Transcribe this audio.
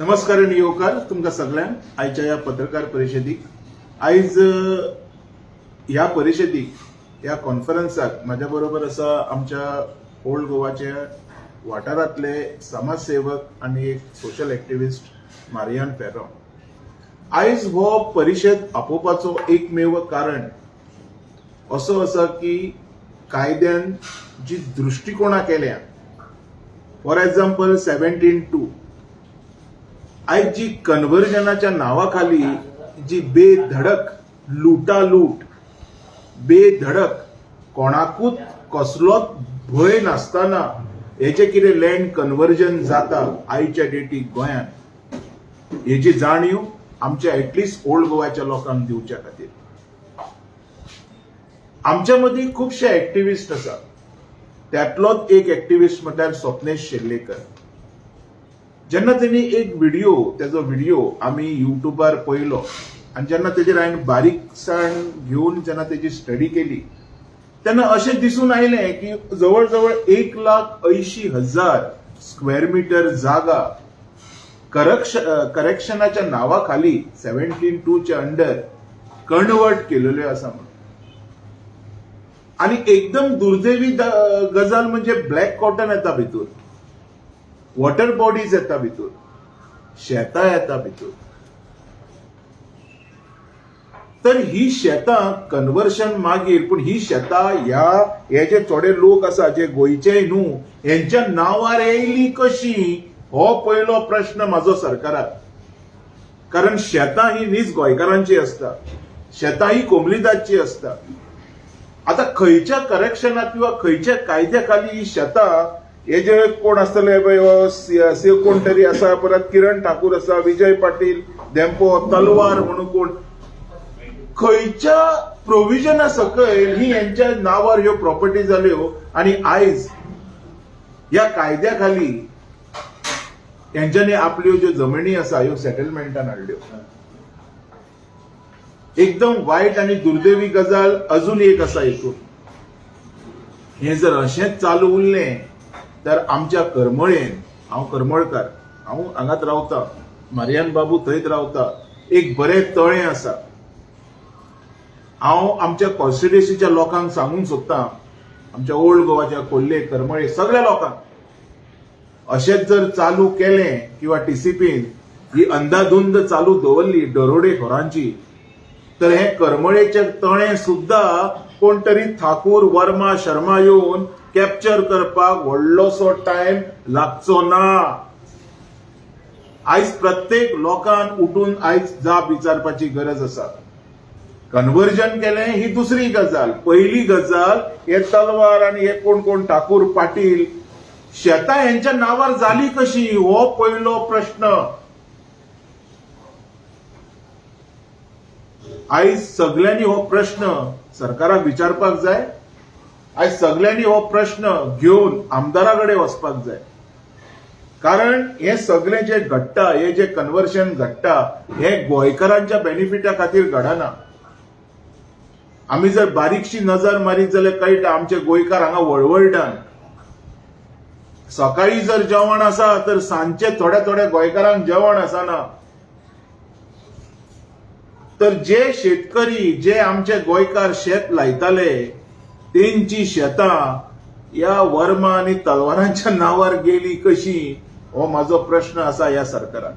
नमस्कार आणि येवकार तुमकां सगळ्यांक आयच्या ह्या पत्रकार परिशदेक आयज ह्या परिशदेक ह्या कॉन्फरन्साक म्हाज्या बरोबर आसा आमच्या ओल्ड गोवाच्या वाठारांतले समाजसेवक आनी एक सोशल एक्टिविस्ट मारियान फेरो. आयज हो परिशद आपोवपाचो एकमेव कारण असो आसा की कायद्यान जी दृष्टिकोणां केल्या. फॉर एक्झाम्पल सेव्हन्टीन टू आयज जी कन्व्हर्जनाच्या नावाखाली जी बेधडक लुटालूट बेधडक कोणाकूच कसलोच भंय नासतना हेचे कितें लँड कन्वर्जन जाता आयच्या डेटीक गोंयांत हेची जाणीव आमच्या एटलिस्ट ओल्ड गोवाच्या लोकांक दिवच्या खातीर. आमच्या मदीं खुबशे एक्टिविस्ट आसात त्यातलोच एक एक्टिविस्ट म्हटल्यार स्वप्नेश शेर्लेकर. जेन्ना तेणी एक व्हिडिओ तेजो व्हिडिओ आमी युट्यूबार पळयलो आनी जेन्ना तेजेर हांवें बारीकसाण घेवन जेन्ना तेजी स्टडी केली तेन्ना अशें दिसून आयलें की जवळ जवळ एक लाख अंयशी हजार स्क्वेअर मिटर जागा करक्श करेक्शनाच्या नावाखाली सेव्हन्टीन टूच्या अंडर कन्वर्ट केलेल्यो आसा म्हणून आणि एकदम दुर्दैवी गजाल म्हणजे ब्लॅक कॉटन येता भितूर वॉटर बॉडीज येता भितूर. शेतां येता भितूर. तर ही शेतां कन्वर्शन मागीर पूण ही शेतां ह्या हे जे थोडे लोक आसा जे गोंयचे न्हू हेंच्या नांवार येयली कशी? हो पयलो प्रश्न म्हाजो सरकाराक कारण शेतां ही वीज गोंयकारांची आसता शेतां ही कोमलीदादची आसता आता खंयच्या करेक्शनाक किंवा खंयच्या कायद्या खाली ही शेतां हे जे कोण आसतले पळय हो कोण तरी आसा परत किरण ठाकूर आसा विजय पाटील धेंपो तलवार म्हणून कोण? खंयच्या प्रोविजना सकयल ही यांच्या नावार ह्यो प्रॉपर्टी जाल्यो आणि आयज ह्या कायद्या खाली यांच्यानी आपल्यो ज्यो जमिनी आसा ह्यो सेटलमेंटान हाडल्यो एकदम वायट आणि दुर्दैवी गजाल अजून एक आसा हितून हे जर अशेंच चालू उरलें तर आमच्या करमळेन हांव करमळकार हांव हांगात रावता मारियान बाबू थंयच रावता एक बरें तळें आसा. हांव आमच्या कॉन्स्टिट्युएन्सीच्या लोकांक सांगूंक सोदतां आमच्या ओल्ड गोवाच्या खोर्ले करमळे सगळ्या लोकांक. अशेंच जर चालू केलें किंवा टीसीपीन ही अंदाधुंद चालू दवरली दरोडेखोरांची तर हे करमळेचे तळें सुद्दां कोण तरी थाकूर वर्मा शर्मा येवन कॅप्चर करपाक व्हडलोसो टाइम लागचो ना. आयज प्रत्येक लोकांक उठून आयज जाप विचारपाची गरज आसा. कन्वर्जन केलें ही दुसरी गजाल. पहिली गजाल हे तलवार आणि हे कोण कोण ठाकूर पाटील शेतां यांच्या नावार जाली कशी? हो पयलो प्रश्न. आयज सगळ्यांनी हो प्रश्न सरकाराक विचारपाक जाय. आयज सगळ्यांनी हो प्रश्न घेवन आमदाराकडे वचपाक जाय. कारण हे सगळे जे घडटा हे जे कन्वर्शन घडटा हे गोंयकारांच्या बेनिफिटा खातीर घडना. आमी जर बारीकशी नजर मारीत जाल्यार कळटा आमचे गोंयकार हांगा वळवळटान. सकाळी जर जेवण आसा तर सांजचे थोड्या थोड्या गोंयकारांक जेवण आसना. तर जे शेतकरी जे आमचे गोंयकार शेत लायताले त्यांची शेतां या वर्मा आणि तलवारांच्या नावार गेली कशी? हो माझो प्रश्न असा या सरकारान.